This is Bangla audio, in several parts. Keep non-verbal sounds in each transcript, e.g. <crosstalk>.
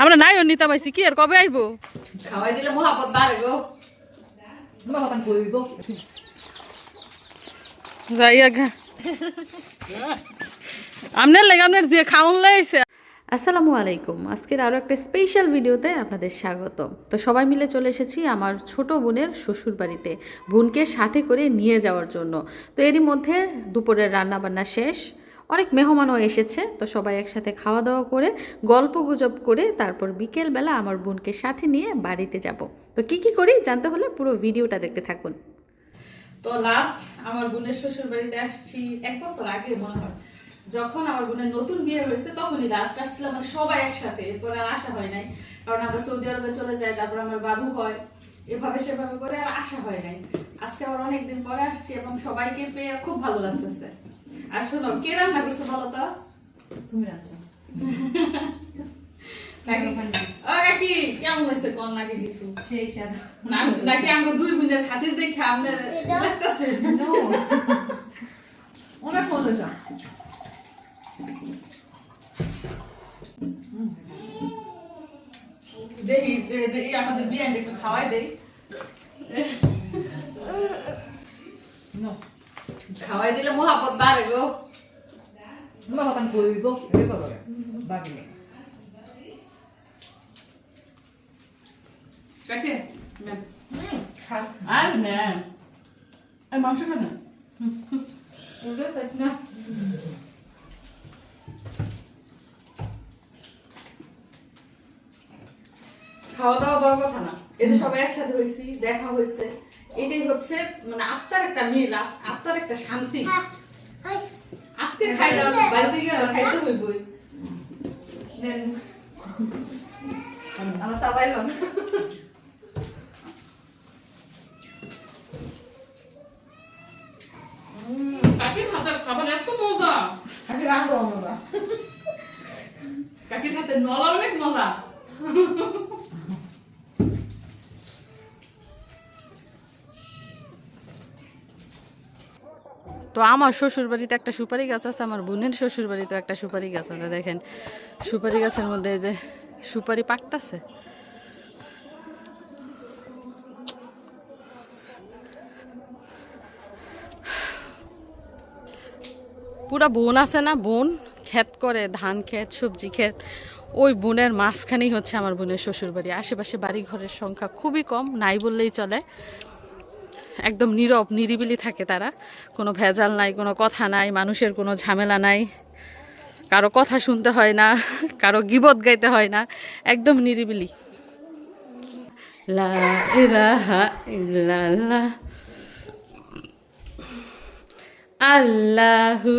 আমরা নাই নিতা পাইছি কি আর কবে আইবো? খাওয়াই দিলে মহাপত বাড়ে গো. যাই আগে। লাগে যে খাউন লাইছে আসসালামু আলাইকুম। আজকের আরও একটা স্পেশাল ভিডিওতে আপনাদের স্বাগত তো সবাই মিলে চলে এসেছি আমার ছোট বোনের শ্বশুর বাড়িতে বোনকে সাথে করে নিয়ে যাওয়ার জন্য। তো এরই মধ্যে দুপুরের রান্না বান্না শেষ। অনেক মেহমানও এসেছে। তো সবাই একসাথে খাওয়া দাওয়া করে, গল্প গুজব করে তারপর বিকেলবেলা আমার বোনকে সাথে নিয়ে বাড়িতে যাব। তো কি কি করি জানতে হলে পুরো ভিডিওটা দেখতে থাকুন। তো লাস্ট আমার বোনের শ্বশুর বাড়িতে আসছি এক বছর আগে মনে হয়। যখন আমার বোনের নতুন বিয়ে হয়েছে তখনই লাস্ট আসছিলাম মানে সবাই একসাথে, এরপর আর আসা হয় নাই। কারণ আমরা সৌদি আরবে চলে যাই, তারপর আমার বাবু হয়। এভাবে সেভাবে করে আর আসা হয় নাই। আজকে আবার অনেকদিন পরে আসছি এবং সবাইকে পেয়ে খুব ভালো লাগতেছে। আর শোনো কে রান্না করছে বলো তো তুমি রাখছো। কাকি ও কাকি কেমন হয়েছে কোন নাকি কিছু সেই স্বাদ। না- নাকি আমার দুই বোনের খাতির দেখে আপনার লাগতেছে No. অনেক মজা হয়েছে। দেখি দেখি আমাদের বিরিয়ানি একটু খাওয়াই দেই No. খাওয়াই দিলে বাড়ে গো. কাকে। Hmm. আর নেন এই মাংস nah. খাওয়া দাওয়া বড় কথা না এতে সবাই একসাথে হয়েছি দেখা হয়েছে এটাই হচ্ছে মানে আত্মার একটা মিল আত্মার একটা শান্তি। আজকে খাইলাম বাড়িতে গিয়ে খাইতে হইবই। sabai kan. কাকির হাতের খাবার এত মজা। rangkul masa. কাকির হাতের নলা অনেক মজা। তো আমার শ্বশুর বাড়িতে একটা সুপারি গাছ আছে, আমার বোনের শ্বশুর বাড়িতে একটা সুপারি গাছ আছে, দেখেন। সুপারি গাছের মধ্যে যে সুপারি পাকতাছে। পুরা বোন আছে না, বোন ক্ষেত করে, ধান ক্ষেত, সবজি ক্ষেত, ওই বোনের মাঝখানেই হচ্ছে আমার বোনের শ্বশুর বাড়ি আশেপাশে বাড়ি ঘরের সংখ্যা খুবই কম, নাই বললেই চলে। একদম নীরব, নিরিবিলি থাকে তারা। কোনো ভেজাল নাই, কোনো কথা নাই, মানুষের কোনো ঝামেলা নাই। কারও কথা শুনতে হয় না, কারও গিবত গাইতে হয় না, একদম নিরিবিলি। আল্লাহু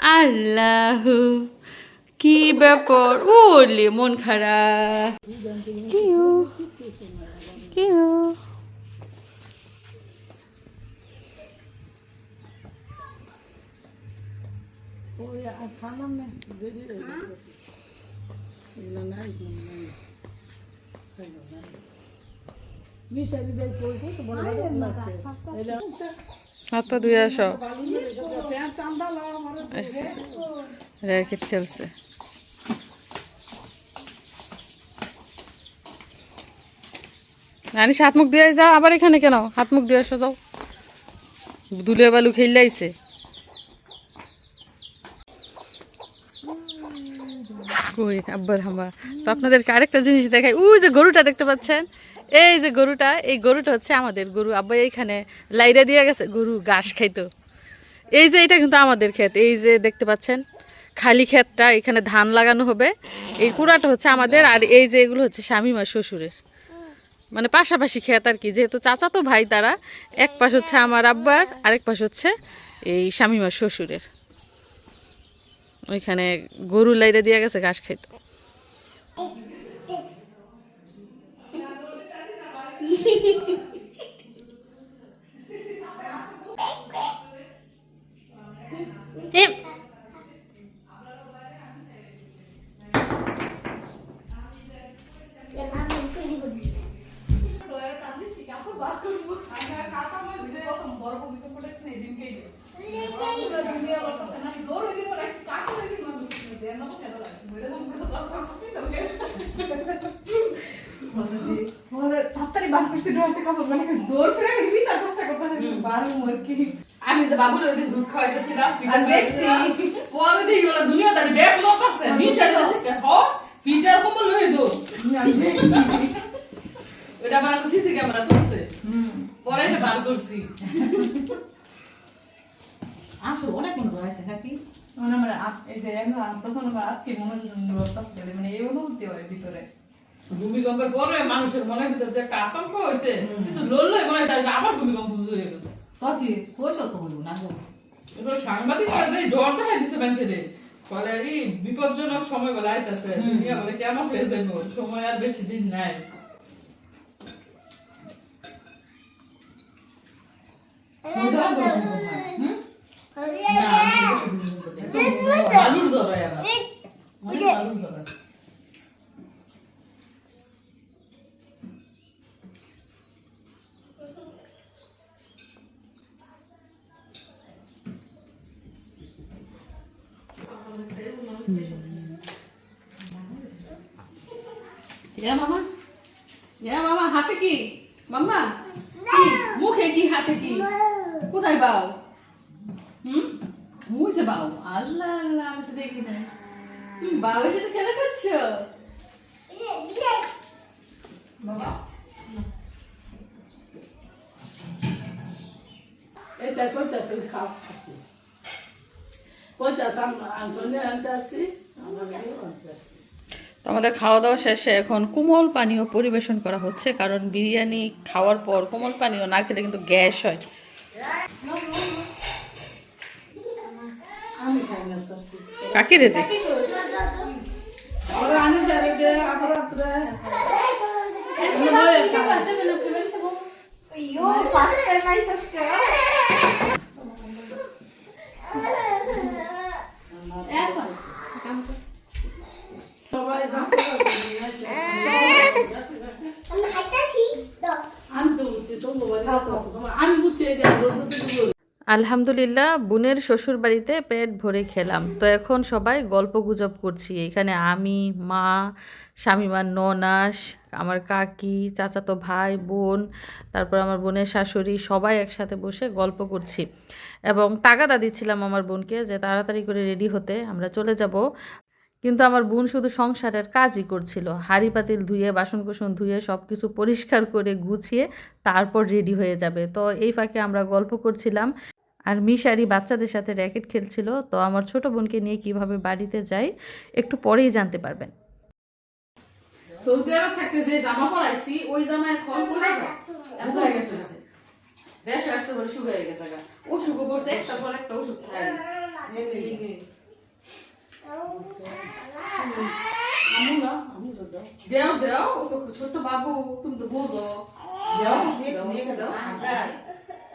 আল্লাহু, কি ব্যাপার? ওলে মন খারাপ। কিউ কিউ। হাত পা ধুয়ে আসো র্যাকেট খেলছে রানি হাত মুখ দিয়ে যাও। আবার এখানে কেন? হাত মুখ দিয়ে আসো যাও। দুলে বালু খেললে আইছে কই আব্বার হাম্বা। তো আপনাদেরকে আরেকটা জিনিস দেখাই। ওই যে গরুটা দেখতে পাচ্ছেন? এই যে গরুটা, এই গরুটা হচ্ছে আমাদের গরু। আব্বা এইখানে লাইরা দিয়ে গেছে, গরু ঘাস খাইতো। এই যে এটা কিন্তু আমাদের ক্ষেত। এই যে দেখতে পাচ্ছেন, খালি ক্ষেতটা, এখানে ধান লাগানো হবে। এই কুড়াটা হচ্ছে আমাদের, আর এই যে এগুলো হচ্ছে স্বামীমা শ্বশুরের। মানে পাশাপাশি ক্ষেত আর কি, যেহেতু চাচা তো ভাই তারা, এক পাশ হচ্ছে আমার আব্বার, আরেক পাশ হচ্ছে এই স্বামীমার শ্বশুরের। ওইখানে গরু লাইরে দিয়ে গেছে, ঘাস খাইতো। なるほど。বাবুর ওই দিন দুধ খাওয়াইতেছিলাম ফিটার দেখছি পরে দেখি ওরা দুনিয়া দাঁড়ি ব্যাগ লোক আছে মিশা দিয়েছে কে হ ফিটার কম্বল হয়ে দো আমি দেখছি ওটা আমার ক্যামেরা করছে পরে এটা বার করছি আসো অনেক মনে রয়েছে কাকি মানে আমার এই যে তখন আমার আজকে মনে হচ্ছে মানে এই অনুভূতি হয় ভিতরে ভূমিকম্পের পরে মানুষের মনের ভিতরে যে একটা আতঙ্ক হয়েছে কিছু লড়লে মনে হয় আবার ভূমিকম্প হয়ে গেছে তো কি কইছো তো বলব না সাংবাদিক যে ডর দেখাই দিছে মানুষের। বলে এই বিপজ্জনক সময় বলে আইতাছে। দুনিয়া বলে কেমন হয়ে যাবে সময় আর বেশি দিন নাই। আলুর জ্বর আবার আলুর জ্বর হয়। ইয়া মামা ইয়া মামা হাতে কি মাম্মা কি মুখে কি হাতে কি কোথায় বাও হুম মুছে বাও আল্লাহ আল্লাহ আমি তো দেখি না বাবার সাথে খেলা করছ বাবা Eta কইতাছে খাও আছে কইতাছে আন্তনে আনসারছি আমার আনসারছি তো আমাদের খাওয়া দাওয়া শেষে এখন কোমল পানীয় পরিবেশন করা হচ্ছে কারণ বিরিয়ানি খাওয়ার পর কোমল পানীয় না খেলে কিন্তু গ্যাস হয়। কাকে রে শাস্তি আমি তো বুঝছি তোমার বাড়ি আসতে তোমার আমি বুঝছি এটা রোদ থেকে আলহামদুলিল্লাহ, বোনের শ্বশুর বাড়িতে পেট ভরে খেলাম। তো এখন সবাই গল্প গুজব করছি। এখানে আমি, মা, স্বামীমার ননাস, আমার কাকি, চাচাতো ভাই, বোন, তারপর আমার বোনের শাশুড়ি, সবাই একসাথে বসে গল্প করছি। এবং তাগাদা দিচ্ছিলাম আমার বোনকে যে তাড়াতাড়ি করে রেডি হতে আমরা চলে যাব। কিন্তু আমার বোন শুধু সংসারের কাজই করছিল। হাঁড়ি পাতিল ধুয়ে, বাসন কোসন ধুয়ে সব কিছু পরিষ্কার করে গুছিয়ে তারপর রেডি হয়ে যাবে। তো এই ফাঁকে আমরা গল্প করছিলাম। আর মিশারি বাচ্চাদের সাথে র্যাকেট খেলছিল, তো আমার ছোট বোনকে নিয়ে কীভাবে বাড়িতে যাই একটু পরেই জানতে পারবেন। সৌদি আরব থাকতে যে জামা পরাইছি, ওই জামা এখন পরে এত হয়ে গেছে দেশ আসছে বলে হয়ে গেছে অসুখ পড়ছে একটা পর একটা দেও দেও, ও তো ছোট্ট বাবু, তুমি তো বোঝো। দেও দেও।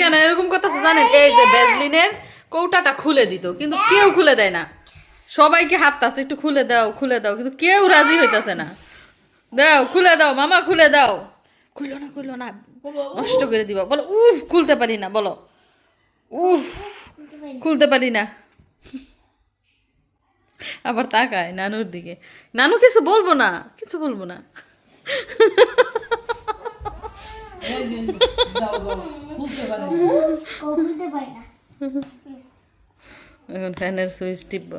কেন এরকম কথা জানেন? এই যে বেজলিনের কৌটাটা খুলে দিত, কিন্তু কেউ খুলে দেয় না। সবাইকে হাত একটু খুলে দাও খুলে দাও, কিন্তু কেউ রাজি হইতাছে না। দাও খুলে দাও মামা খুলে দাও। খুললো না খুললো না। নষ্ট করে দিবা। বলো উফ খুলতে পারি না বলো। উফ খুলতে পারি না। আবার তাকায় নানুর দিকে। নানু কিছু বলব না? কিছু বলব না। <laughs> এখন ফ্যানের সুইচ টিপবো।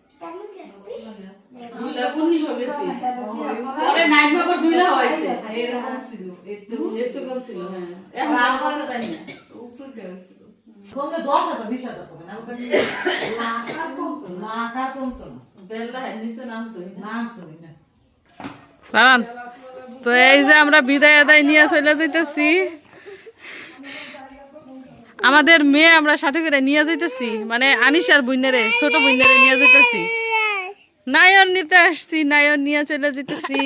পরে হয়েছে। এরকম ছিল কম ছিল হ্যাঁ। এখন দাম কত জানি না। উপরে হয়েছিল কমলে দশ হাজার কমে না। ওটা লাখ কমতো না। কমতো না নিচে নামতোই না। তো না। দাঁড়ান। তো এই যে আমরা বিদায় আদায় নিয়ে চলে যাইতেছি। আমাদের মেয়ে আমরা সাথে করে নিয়ে যাইতেছি। মানে আনিশার বুইনারে ছোট বুইনারে নিয়ে যাইতেছি। নায়ন নিতে আসছি, নায়ন নিয়ে চলে যেতেছি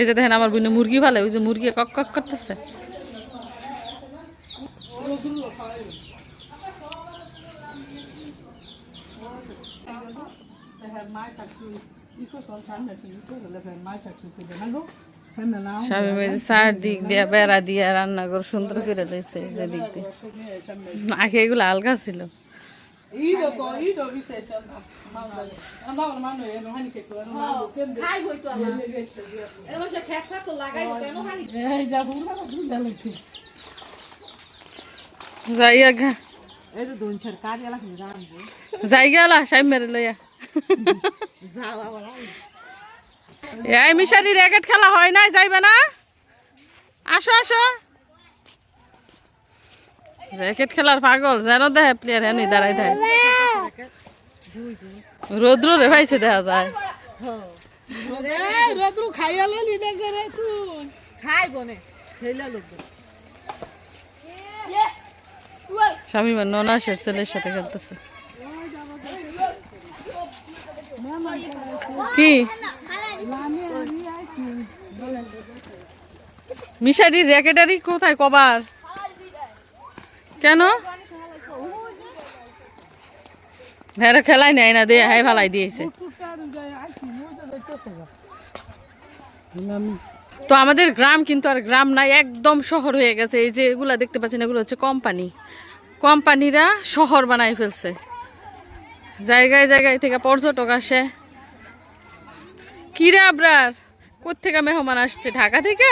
এই যে দেখেন, আমার বুনে মুরগি ভালো, ওই যে মুরগি কক কক করতেছে। স্বামী মেয়ে চারদিক দিয়ে বেড়া দিয়ে রান্না করে সুন্দর করে দিয়েছে যে দিক দিয়ে। আগে এগুলো আলগা ছিল। Ido to ido visese andavano mano non hanno che tu non hanno che খাই হইতো আমার এবার সে খেত খাত লাগাই কেন খালি già pure ma tu dalle sì যাইয়া গা। এই তো দোন ছাড় কাজ এলা খালি রাখব যাই গেলা সাই মেরে লইয়া। এই মিশারি র্যাকেট খেলা হয় নাই যাইবে না? আসো আসো। র্যাকেট খেলার পাগল যেন দেখে প্লেয়ার হ্যাঁ দাঁড়াই থাকে। রৌদ্র রে ভাইছে দেখা যায়। খাইয়ালে লিদে করে তুই খাই বনে খেলা লোক স্বামী ননাসের ছেলের সাথে খেলতেছে। কি? র্যাকেটারি কোথায় কবার? কেন? খেলাই নাই না, দিয়ে হ্যাঁ ভালাই দিয়েছে। তো আমাদের গ্রাম কিন্তু আর গ্রাম নাই, একদম শহর হয়ে গেছে। এই যে এগুলা দেখতে পাচ্ছেন, এগুলো হচ্ছে কোম্পানি। কোম্পানিরা শহর বানাই ফেলছে। জায়গায় জায়গায় থেকে পর্যটক আসে। কিরে আবরার? কোথেকে মেহমান আসছে? ঢাকা থেকে?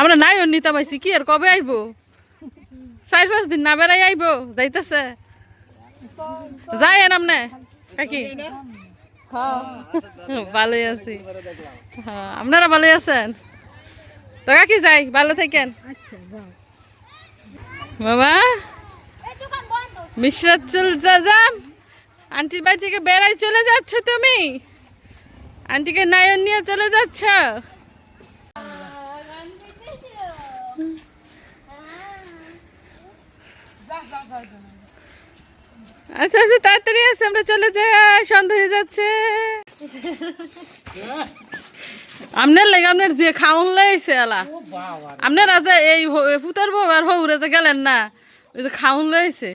আমরা নাই নিতে পাইছি কি আর কবে আইবো? চার পাঁচ দিন না বেড়াই আইবো যাইতেছে। যাই এনাম নে কাকি? হ্যাঁ, ভালোই আছি। হ্যাঁ আপনারা ভালোই আছেন? তো কাকি যাই ভালো থাকেন। বাবা? চল যাম আন্টির বাড়ি থেকে বেড়াই চলে যাচ্ছ তুমি? আন্টিকে নায়ন নিয়ে চলে যাচ্ছ? আচ্ছা আচ্ছা তাড়াতাড়ি আছে আমরা চলে যাই। সন্ধ্যা হয়ে যাচ্ছে। আপনার লাগে আপনার যে খাউন লাইছে আলা আপনার আছে এই ফুতার বউ আর হৌরে যে গেলেন না ওই যে খাউন লাইছে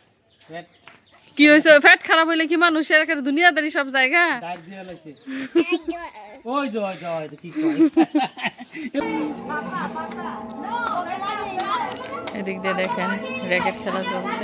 কি হয়েছে? ফ্যাট খারাপ হইলে কি মানুষের একেবারে দুনিয়াদারি সব জায়গা? <laughs> ওই তো ওই তো ওই তো কি এদিক দিয়ে দেখেন র্যাকেট খেলা চলছে।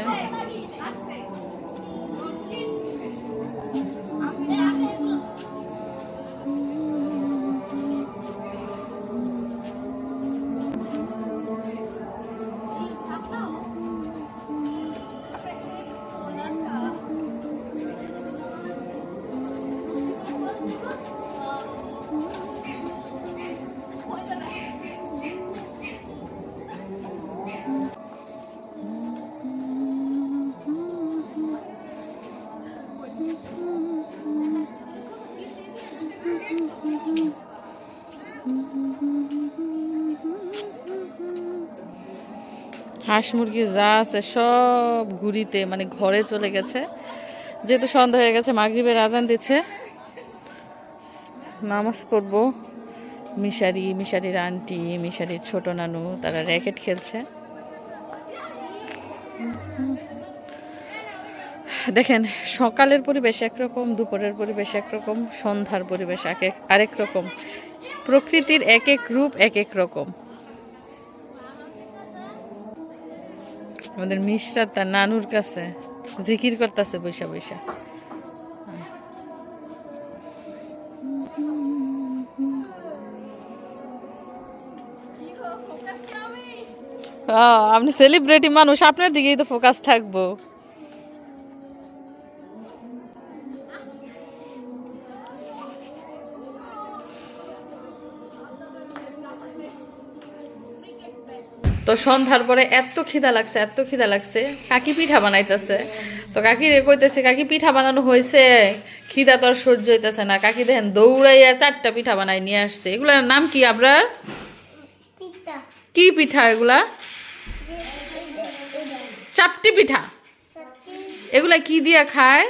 হাঁস মুরগি যা আছে সব ঘুরিতে মানে ঘরে চলে গেছে। যেহেতু সন্ধ্যা হয়ে গেছে, মাগরিবের আজান দিচ্ছে। নামাজ পড়ব। মিশারি, মিশারির আন্টি, মিশারির ছোট নানু, তারা র্যাকেট খেলছে। দেখেন, সকালের পরিবেশ একরকম, দুপুরের পরিবেশ একরকম, সন্ধ্যার পরিবেশ আরেক রকম। প্রকৃতির এক এক রূপ, এক এক রকম। আমাদের মিশরা তার নানুর কাছে জিকির করতেছে বৈশা বৈশা আপনি সেলিব্রিটি মানুষ, আপনার দিকেই তো ফোকাস থাকব। তো সন্ধ্যার পরে এত খিদা লাগছে এত খিদা লাগছে। কাকি পিঠা বানাইতেছে। তো কাকি রে কইতেছে কাকি পিঠা বানানো হয়েছে খিদা তো আর সহ্য হইতেছে না। কাকি দেখেন দৌড়াইয়া চারটা পিঠা বানাই নিয়ে আসছে। এগুলার নাম কি আপনার কি পিঠা এগুলা? চাপটি পিঠা। এগুলা কি দিয়া খায়?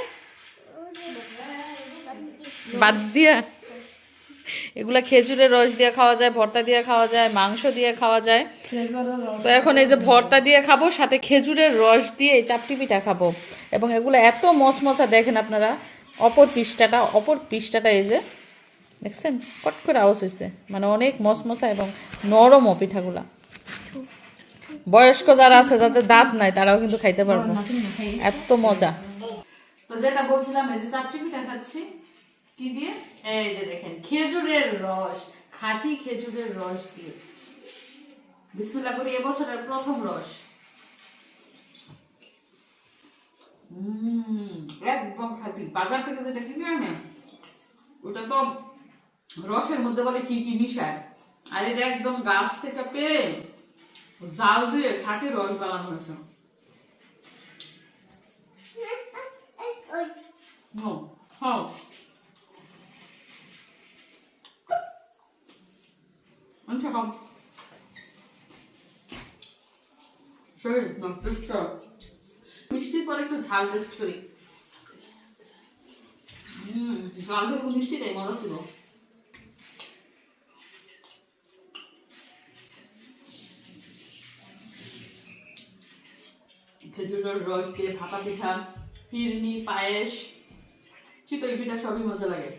বাদ দিয়া। এগুলা খেজুরের রস দিয়ে খাওয়া যায়, ভর্তা দিয়ে খাওয়া যায়, মাংস দিয়ে খাওয়া যায়। তো এখন এই যে ভর্তা দিয়ে খাব, সাথে খেজুরের রস দিয়ে এই চাপটি পিঠা খাব। এবং এগুলো এত মচমচা, দেখেন আপনারা, অপর পৃষ্ঠাটা অপর পৃষ্ঠাটা এই যে, দেখছেন? কট করে আওয়াজ হয়েছে মানে অনেক মচমচা এবং নরমও পিঠাগুলা। বয়স্ক যারা আছে, যাদের দাঁত নাই, তারাও কিন্তু খাইতে পারব। এত মজা। তো যেটা বলছিলাম, এই যে চাপটি পিঠা খাচ্ছি কি দিয়ে? এই যে দেখেন খেজুরের রস খাঁটি খেজুরের রস দিয়ে। বিসমিল্লাহ করি এবছরের প্রথম রস। একদম খাঁটি। বাজার থেকে যেটা কিনে আনে ওটা তো রসের মধ্যে বলে কি কি মিশায়। আর এটা একদম গাছ থেকে পেয়ে জাল দিয়ে খাঁটি রস বানানো হয়েছে। <laughs> হ্যাঁ কম শরীর টেস্ট মিষ্টির পরে একটু ঝাল টেস্ট করি হুম ঝাল দিয়ে মিষ্টিটাই মজা ছিল খেজুরের রস দিয়ে ভাপা পিঠা ফিরনি পায়েস চিতই পিঠা সবই মজা লাগে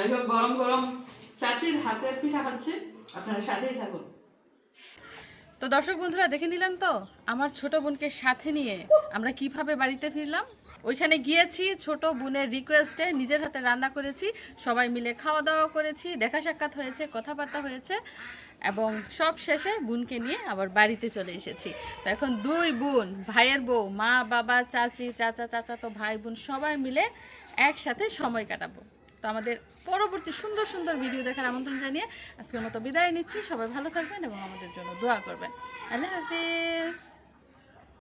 যাই হোক, গরম গরম চাচির হাতের পিঠা আপনারা সাথেই থাকুন। তো দর্শক বন্ধুরা, দেখে নিলেন তো? আমার ছোট বোনকে সাথে নিয়ে আমরা কীভাবে বাড়িতে ফিরলাম? ওইখানে গিয়েছি, ছোট বোনের রিকোয়েস্টে নিজের হাতে রান্না করেছি। সবাই মিলে খাওয়া দাওয়া করেছি, দেখা সাক্ষাৎ হয়েছে, কথাবার্তা হয়েছে। এবং সব শেষে বোনকে নিয়ে আবার বাড়িতে চলে এসেছি। তো এখন দুই বোন, ভাইয়ের বউ, মা, বাবা, চাচি, চাচা চাচা তো ভাই, বোন সবাই মিলে একসাথে সময় কাটাবো। তো আমাদের পরবর্তী সুন্দর সুন্দর ভিডিও দেখার আমন্ত্রণ জানিয়ে আজকের মতো বিদায় নিচ্ছি। সবাই ভালো থাকবেন এবং আমাদের জন্য দোয়া করবেন। আল্লাহ হাফিজ।